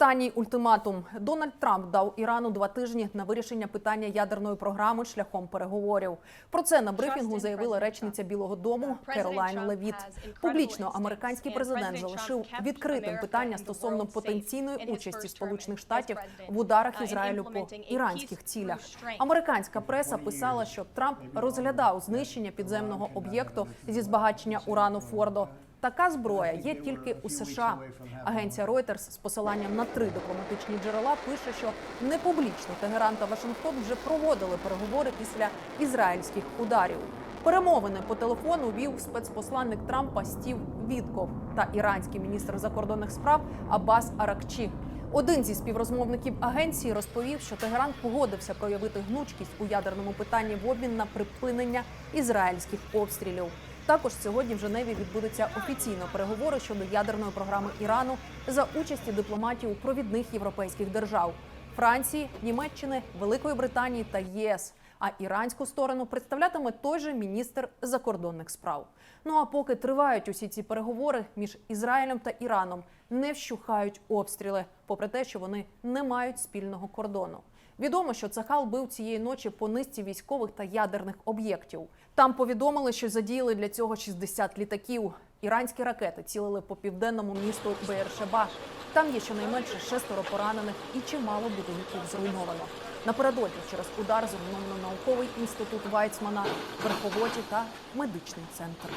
Останній ультиматум Дональд Трамп дав Ірану два тижні на вирішення питання ядерної програми шляхом переговорів. Про це на брифінгу заявила речниця Білого Дому Керолайн Левіт. Публічно американський президент залишив відкритим питання стосовно потенційної участі Сполучених Штатів в ударах Ізраїлю по іранських цілях. Американська преса писала, що Трамп розглядав знищення підземного об'єкту зі збагачення урану Фордо. Така зброя є тільки у США. Агенція Reuters з посиланням на три дипломатичні джерела пише, що не публічно Тегеран та Вашингтон вже проводили переговори після ізраїльських ударів. Перемовини по телефону вів спецпосланник Трампа Стів Вітков та іранський міністр закордонних справ Аббас Аракчі. Один зі співрозмовників агенції розповів, що Тегеран погодився проявити гнучкість у ядерному питанні в обмін на припинення ізраїльських обстрілів. Також сьогодні в Женеві відбудуться офіційно переговори щодо ядерної програми Ірану за участі дипломатів провідних європейських держав Франції, Німеччини, Великої Британії та ЄС. А іранську сторону представлятиме той же міністр закордонних справ. Ну а поки тривають усі ці переговори між Ізраїлем та Іраном, не вщухають обстріли, попри те, що вони не мають спільного кордону. Відомо, що Цахал бив цієї ночі по низці військових та ядерних об'єктів. Там повідомили, що задіяли для цього 60 літаків. Іранські ракети цілили по південному місту Беєршеба. Там є щонайменше шестеро поранених і чимало будинків зруйновано. Напередодні через удар зруйновано науковий інститут Вайцмана, верховоді та медичний центр.